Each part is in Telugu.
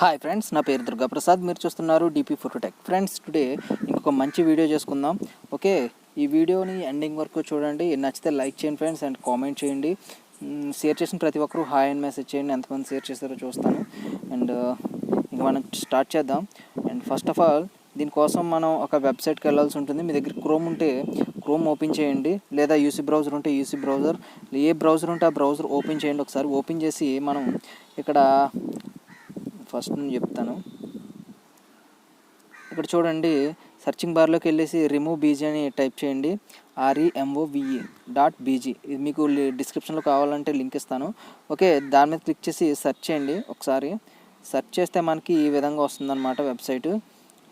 హాయ్ ఫ్రెండ్స్ నా పేరు దుర్గాప్రసాద్. మీరు చూస్తున్నారు డిపి ఫోటోటెక్ ఫ్రెండ్స్ టుడే ఇంకొక మంచి వీడియో చేసుకుందాం. ఓకే ఈ వీడియోని ఎండింగ్ వరకు చూడండి. నచ్చితే లైక్ చేయండి ఫ్రెండ్స్ అండ్ కామెంట్ చేయండి. Mm, షేర్ చేసిన ప్రతి ఒక్కరూ హాయ్ అండ్ మెసేజ్ చేయండి. ఎంతమంది షేర్ చేస్తారో చూస్తాను. అండ్ uh, ఇంక మనం స్టార్ట్ చేద్దాం. అండ్ ఫస్ట్ ఆఫ్ ఆల్ దీనికోసం మనం ఒక వెబ్సైట్కి వెళ్ళాల్సి ఉంటుంది. మీ దగ్గర క్రోమ్ ఉంటే క్రోమ్ ఓపెన్ చేయండి. లేదా యూసీ బ్రౌజర్ ఉంటే యూసీ బ్రౌజర్ ఏ బ్రౌజర్ ఉంటే ఆ బ్రౌజర్ ఓపెన్ చేయండి. ఒకసారి ఓపెన్ చేసి మనం ఇక్కడ ఫస్ట్ నేను చెప్తాను. ఇక్కడ చూడండి సర్చింగ్ బార్లోకి వెళ్ళేసి రిమూవ్ బీజీ అని టైప్ చేయండి. ఆర్ఈఎంఓవిఈ డాట్ బీజీ ఇది మీకు డిస్క్రిప్షన్లో కావాలంటే లింక్ ఇస్తాను. ఓకే దాని మీద క్లిక్ చేసి సెర్చ్ చేయండి ఒకసారి. సెర్చ్ చేస్తే మనకి ఈ విధంగా వస్తుందన్నమాట వెబ్సైట్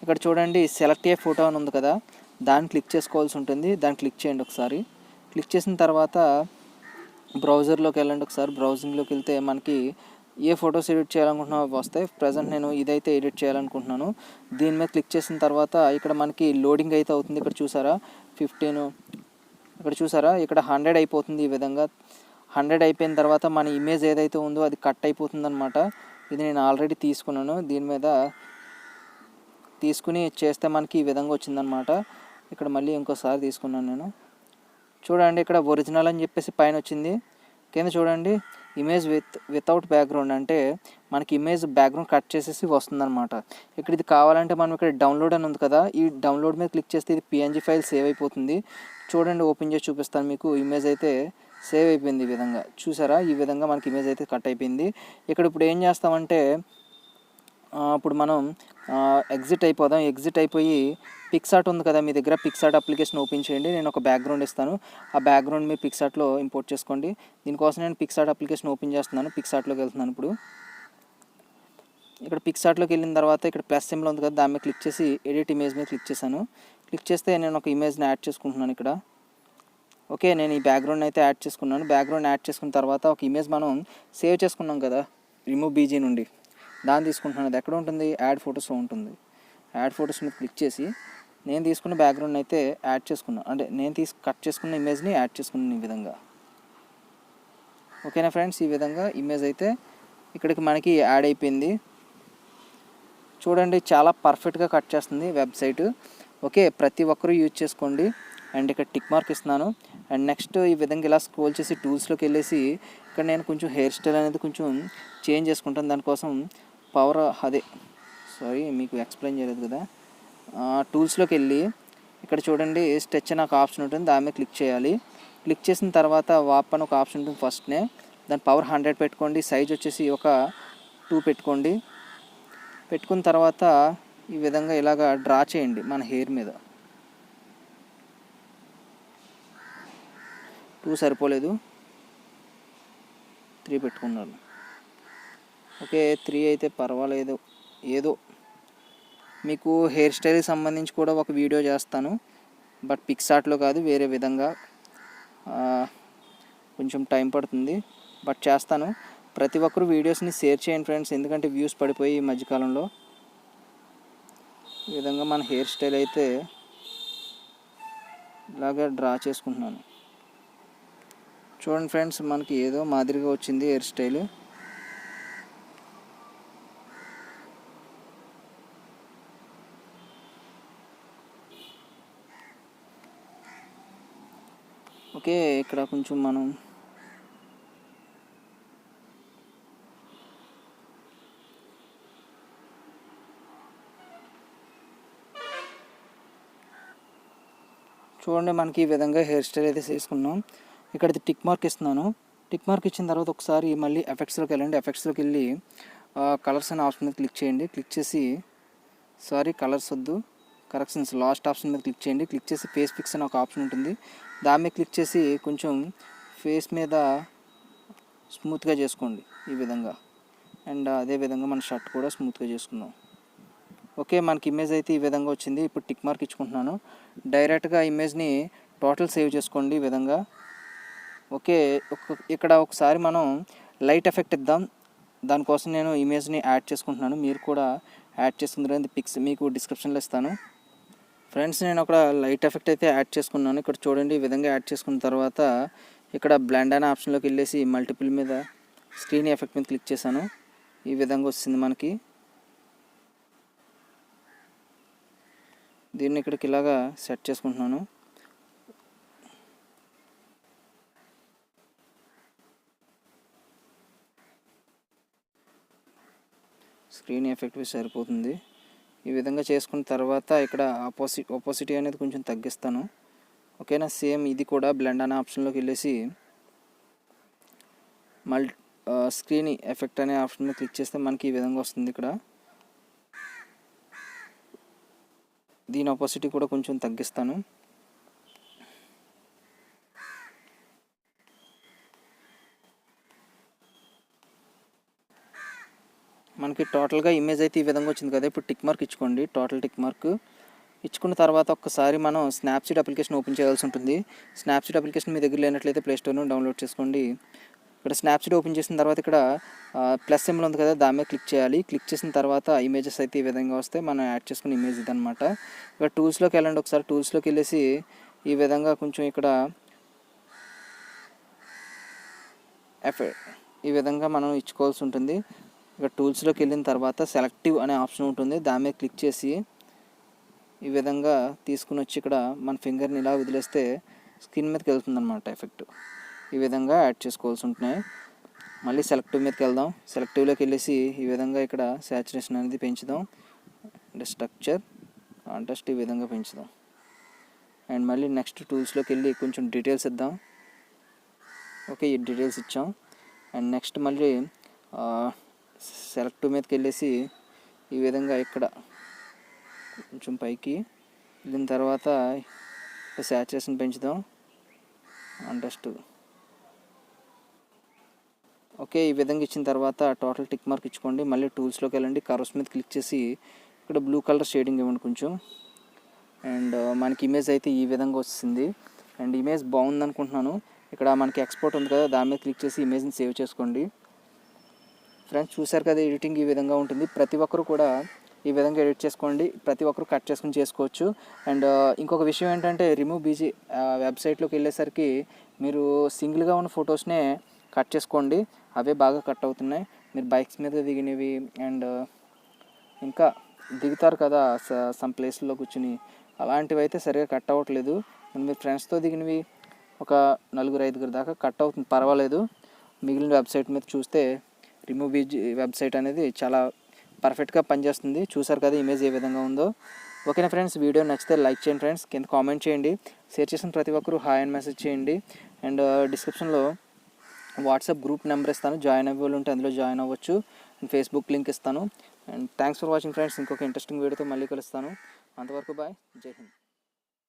ఇక్కడ చూడండి సెలెక్ట్ ఏ ఫోటో అని ఉంది కదా. దాన్ని క్లిక్ చేసుకోవాల్సి ఉంటుంది. దాన్ని క్లిక్ చేయండి ఒకసారి. క్లిక్ చేసిన తర్వాత బ్రౌజర్లోకి వెళ్ళండి ఒకసారి. బ్రౌజింగ్లోకి వెళ్తే మనకి ఏ ఫొటోస్ ఎడిట్ చేయాలనుకుంటున్నావు వస్తాయి. ప్రజెంట్ నేను ఇదైతే ఎడిట్ చేయాలనుకుంటున్నాను. దీని మీద క్లిక్ చేసిన తర్వాత ఇక్కడ మనకి లోడింగ్ అయితే అవుతుంది. ఇక్కడ చూసారా? ఫిఫ్టీన్ ఇక్కడ చూసారా? ఇక్కడ హండ్రెడ్ అయిపోతుంది ఈ విధంగా. హండ్రెడ్ అయిపోయిన తర్వాత మన ఇమేజ్ ఏదైతే ఉందో అది కట్ అయిపోతుంది అనమాట ఇది నేను ఆల్రెడీ తీసుకున్నాను. దీని మీద తీసుకుని చేస్తే మనకి ఈ విధంగా వచ్చిందనమాట ఇక్కడ మళ్ళీ ఇంకోసారి తీసుకున్నాను నేను. చూడండి ఇక్కడ ఒరిజినల్ అని చెప్పేసి పైన వచ్చింది. కింద చూడండి. ఇమేజ్ విత్ వితౌట్ బ్యాక్గ్రౌండ్ అంటే మనకి ఇమేజ్ బ్యాక్గ్రౌండ్ కట్ చేసేసి వస్తుందన్నమాట. ఇక్కడ ఇది కావాలంటే మనం ఇక్కడ డౌన్లోడ్ అని ఉంది కదా ఈ డౌన్లోడ్ మీద క్లిక్ చేస్తే ఇది పిఎన్జీ ఫైల్ సేవ్ అయిపోతుంది. చూడండి ఓపెన్ చేసి చూపిస్తాను మీకు. ఇమేజ్ అయితే సేవ్ అయిపోయింది ఈ విధంగా. చూసారా? ఈ విధంగా మనకి ఇమేజ్ అయితే కట్ అయిపోయింది. ఇక్కడ ఇప్పుడు ఏం చేస్తామంటే ఇప్పుడు మనం ఎగ్జిట్ అయిపోదాం. ఎగ్జిట్ అయిపోయి పిక్సార్ట్ ఉంది కదా మీ దగ్గర. పిక్సార్ట్ అప్లికేషన్ ఓపెన్ చేయండి. నేను ఒక బ్యాక్గ్రౌండ్ ఇస్తాను. ఆ బ్యాక్గ్రౌండ్ మీరు పిక్సార్ట్లో ఇంపోర్ట్ చేసుకోండి. దీనికోసం నేను పిక్సార్ట్ అప్లికేషన్ ఓపెన్ చేస్తున్నాను. పిక్సార్ట్లోకి వెళ్తున్నాను ఇప్పుడు. ఇక్కడ పిక్సార్ట్లోకి వెళ్ళిన తర్వాత ఇక్కడ ప్లస్ సింబల్ ఉంది కదా దాని మీద క్లిక్ చేసి ఎడిట్ ఇమేజ్ మీద క్లిక్ చేశాను. క్లిక్ చేస్తే నేను ఒక ఇమేజ్ని యాడ్ చేసుకుంటున్నాను ఇక్కడ. ఓకే నేను ఈ బ్యాక్గ్రౌండ్ అయితే యాడ్ చేసుకున్నాను. బ్యాక్గ్రౌండ్ యాడ్ చేసుకున్న తర్వాత ఒక ఇమేజ్ మనం సేవ్ చేసుకున్నాం కదా. రిమూవ్ బీజీ నుండి. దాన్ని తీసుకుంటున్నాను. అది ఎక్కడ ఉంటుంది? యాడ్ ఫొటోస్ ఉంటుంది. యాడ్ ఫొటోస్ మీద క్లిక్ చేసి నేను తీసుకున్న బ్యాక్గ్రౌండ్ అయితే యాడ్ చేసుకున్నాను అంటే నేను తీసి కట్ చేసుకున్న ఇమేజ్ని యాడ్ చేసుకున్నాను ఈ విధంగా. ఓకేనా ఫ్రెండ్స్? ఈ విధంగా ఇమేజ్ అయితే ఇక్కడికి మనకి యాడ్ అయిపోయింది. చూడండి చాలా పర్ఫెక్ట్గా కట్ చేస్తుంది వెబ్సైట్ ఓకే ప్రతి ఒక్కరూ యూజ్ చేసుకోండి. అండ్ ఇక్కడ టిక్ మార్క్ ఇస్తున్నాను. అండ్ నెక్స్ట్ ఈ విధంగా ఇలా స్క్రోల్ చేసి టూల్స్లోకి వెళ్ళేసి ఇక్కడ నేను కొంచెం హెయిర్ స్టైల్ అనేది కొంచెం చేంజ్ చేసుకుంటాను. దానికోసం పవర్ అదే. సారీ మీకు ఎక్స్ప్లెయిన్ చేయలేదు కదా. టూల్స్లోకి వెళ్ళి ఇక్కడ చూడండి స్టెచ్ అని ఒక ఆప్షన్ ఉంటుంది దాని మీద క్లిక్ చేయాలి. క్లిక్ చేసిన తర్వాత వాప్ అని ఒక ఆప్షన్ ఉంటుంది ఫస్ట్నే దాని పవర్ హండ్రెడ్ పెట్టుకోండి సైజ్ వచ్చేసి ఒక టూ పెట్టుకోండి. పెట్టుకున్న తర్వాత ఈ విధంగా ఇలాగ డ్రా చేయండి మన హెయిర్ మీద. టూ సరిపోలేదు. త్రీ పెట్టుకున్నాను ఓకే త్రీ అయితే పర్వాలేదు. ఏదో మీకు హెయిర్ స్టైల్కి సంబంధించి కూడా ఒక వీడియో చేస్తాను. బట్ పిక్సార్ట్లో కాదు వేరే విధంగా కొంచెం టైం పడుతుంది. బట్ చేస్తాను. ప్రతి ఒక్కరు వీడియోస్ని షేర్ చేయండి ఫ్రెండ్స్. ఎందుకంటే వ్యూస్ పడిపోయి ఈ మధ్యకాలంలో. ఈ విధంగా మన హెయిర్ స్టైల్ అయితే ఇలాగా డ్రా చేసుకుంటున్నాను. చూడండి ఫ్రెండ్స్ మనకి ఏదో మాదిరిగా వచ్చింది హెయిర్ స్టైల్. ఓకే ఇక్కడ కొంచెం మనం చూడండి మనకి ఈ విధంగా హెయిర్ స్టైల్ అయితే చేసుకున్నాం. ఇక్కడ టిక్ మార్క్ ఇస్తున్నాను. టిక్ మార్క్ ఇచ్చిన తర్వాత ఒకసారి మళ్ళీ ఎఫెక్ట్స్లోకి వెళ్ళండి. ఎఫెక్ట్స్లోకి వెళ్ళి కలర్స్ అనే ఆప్షన్ మీద క్లిక్ చేయండి. క్లిక్ చేసి సారీ కలర్స్ వద్దు. కరెక్షన్స్ లాస్ట్ ఆప్షన్ మీద క్లిక్ చేయండి. క్లిక్ చేసి ఫేస్ పిక్స్ అని ఒక ఆప్షన్ ఉంటుంది. దాని మీద క్లిక్ చేసి కొంచెం ఫేస్ మీద స్మూత్గా చేసుకోండి ఈ విధంగా. అండ్ అదే విధంగా మన షర్ట్ కూడా స్మూత్గా చేసుకుందాం. ఓకే మనకి ఇమేజ్ అయితే ఈ విధంగా వచ్చింది. ఇప్పుడు టిక్ మార్క్ ఇచ్చుకుంటున్నాను. డైరెక్ట్గా ఇమేజ్ని టోటల్ సేవ్ చేసుకోండి ఈ విధంగా. ఓకే ఇక్కడ ఒకసారి మనం లైట్ ఎఫెక్ట్ ఇద్దాం. దానికోసం నేను ఇమేజ్ని యాడ్ చేసుకుంటున్నాను. మీరు కూడా యాడ్ చేసుకుంటారు పిక్స్ మీకు డిస్క్రిప్షన్లో ఇస్తాను. ఫ్రెండ్స్ నేను అక్కడ లైట్ ఎఫెక్ట్ అయితే యాడ్ చేసుకున్నాను. ఇక్కడ చూడండి ఈ విధంగా యాడ్ చేసుకున్న తర్వాత ఇక్కడ బ్లాండ్ అనే ఆప్షన్లోకి వెళ్ళేసి మల్టిపుల్ మీద స్క్రీన్ ఎఫెక్ట్ మీద క్లిక్ చేశాను. ఈ విధంగా వస్తుంది మనకి. దీన్ని ఇక్కడికి ఇలాగా సెట్ చేసుకుంటున్నాను. స్క్రీన్ ఎఫెక్ట్ సరిపోతుంది. ఈ విధంగా చేసుకున్న తర్వాత ఇక్కడ ఆపోజిట్ ఆపోసిటీ అనేది కొంచెం తగ్గిస్తాను. ఓకేనా? సేమ్ ఇది కూడా బ్లెండ్ అనే ఆప్షన్లోకి వెళ్ళేసి మల్ స్క్రీన్ ఎఫెక్ట్ అనే ఆప్షన్లో క్లిక్ చేస్తే మనకి ఈ విధంగా వస్తుంది ఇక్కడ. దీని ఆపోజిటీ కూడా కొంచెం తగ్గిస్తాను. మనకి టోటల్గా ఇమేజ్ అయితే ఈ విధంగా వచ్చింది కదా ఇప్పుడు టిక్ మార్క్ ఇచ్చుకోండి టోటల్ టిక్ మార్క్. ఇచ్చుకున్న తర్వాత ఒక్కసారి మనం స్నాప్సీడ్ అప్లికేషన్ ఓపెన్ చేయాల్సి ఉంటుంది. స్నాప్సీడ్ అప్లికేషన్ మీ దగ్గర లేనట్లయితే ప్లేస్టోర్ను డౌన్లోడ్ చేసుకోండి. ఇక్కడ స్నాప్సీడ్ ఓపెన్ చేసిన తర్వాత ఇక్కడ ప్లస్ సింబల్ ఉంది కదా దాని మీద క్లిక్ చేయాలి. క్లిక్ చేసిన తర్వాత ఇమేజెస్ అయితే ఈ విధంగా వస్తాయి మనం యాడ్ చేసుకున్న ఇమేజ్ ఇదనమాట ఇక్కడ టూల్స్లోకి వెళ్ళండి ఒకసారి. టూల్స్లోకి వెళ్ళేసి ఈ విధంగా కొంచెం ఇక్కడ ఎఫెక్ట్ ఈ విధంగా మనం ఇచ్చుకోవాల్సి ఉంటుంది. ఇక టూల్స్లోకి వెళ్ళిన తర్వాత సెలెక్టివ్ అనే ఆప్షన్ ఉంటుంది. దాని మీద క్లిక్ చేసి ఈ విధంగా తీసుకుని వచ్చి ఇక్కడ మన ఫింగర్ని ఇలా వదిలేస్తే స్కిన్ మీదకి వెళ్తుంది అనమాట ఎఫెక్ట్. ఈ విధంగా యాడ్ చేసుకోవాల్సి ఉంటున్నాయి. మళ్ళీ సెలెక్టివ్ మీదకి వెళ్దాం. సెలెక్టివ్లోకి వెళ్ళేసి ఈ విధంగా ఇక్కడ శాచురేషన్ అనేది పెంచుదాం. అంటే స్ట్రక్చర్ కాంట్రాస్ట్ ఈ విధంగా పెంచుదాం. అండ్ మళ్ళీ నెక్స్ట్ టూల్స్లోకి వెళ్ళి కొంచెం డీటెయిల్స్ ఇద్దాం. ఓకే ఈ డీటెయిల్స్ ఇచ్చాం. అండ్ నెక్స్ట్ మళ్ళీ సెలెక్ట్ మీదకి వెళ్ళేసి ఈ విధంగా ఇక్కడ కొంచెం పైకి దీని తర్వాత శాచురేషన్ పెంచుదాం. అంటస్ట్ ఓకే ఈ విధంగా ఇచ్చిన తర్వాత టోటల్ టిక్ మార్క్ ఇచ్చుకోండి. మళ్ళీ టూల్స్లోకి వెళ్ళండి. కర్వ్స్ మీద క్లిక్ చేసి ఇక్కడ బ్లూ కలర్ షేడింగ్ ఇవ్వండి కొంచెం. అండ్ uh, మనకి ఇమేజ్ అయితే ఈ విధంగా వస్తుంది. అండ్ ఇమేజ్ బాగుంది అనుకుంటున్నాను ఇక్కడ మనకి ఎక్స్పోర్ట్ ఉంది కదా దాని మీద క్లిక్ చేసి ఇమేజ్ని సేవ్ చేసుకోండి. ఫ్రెండ్స్ చూసారు కదా ఎడిటింగ్ ఈ విధంగా ఉంటుంది. ప్రతి ఒక్కరు కూడా ఈ విధంగా ఎడిట్ చేసుకోండి. ప్రతి ఒక్కరు కట్ చేసుకుని చేసుకోవచ్చు. అండ్ ఇంకొక విషయం ఏంటంటే రిమూవ్ బీజీ వెబ్సైట్లోకి వెళ్ళేసరికి మీరు సింగిల్గా ఉన్న ఫొటోస్నే కట్ చేసుకోండి. అవే బాగా కట్ అవుతున్నాయి. మీరు బైక్స్ మీద దిగినవి అండ్ ఇంకా దిగుతారు కదా సమ్ ప్లేస్లో కూర్చుని. అలాంటివి అయితే సరిగా కట్ అవ్వట్లేదు. మీరు ఫ్రెండ్స్తో దిగినవి ఒక నలుగురు ఐదుగురు దాకా కట్ అవుతుంది. పర్వాలేదు. మిగిలిన వెబ్సైట్ మీద చూస్తే రిమూవ్ వెబ్సైట్ అనేది చాలా పర్ఫెక్ట్గా పనిచేస్తుంది. చూసారు కదా ఇమేజ్ ఏ విధంగా ఉందో. ఓకేనా ఫ్రెండ్స్ వీడియో నచ్చితే లైక్ చేయండి ఫ్రెండ్స్ కింద కామెంట్ చేయండి. షేర్ చేసిన ప్రతి ఒక్కరు హాయ్ అండ్ మెసేజ్ చేయండి. అండ్ డిస్క్రిప్షన్లో వాట్సాప్ గ్రూప్ నెంబర్ ఇస్తాను. జాయిన్ అవ్వాలి ఉంటే అందులో జాయిన్ అవ్వచ్చు. అండ్ ఫేస్బుక్ లింక్ ఇస్తాను. And thanks for watching friends ఇంకొక ఇంట్రెస్టింగ్ వీడియోతో మళ్ళీ కలుస్తాను. అంతవరకు బాయ్ జై హింద్.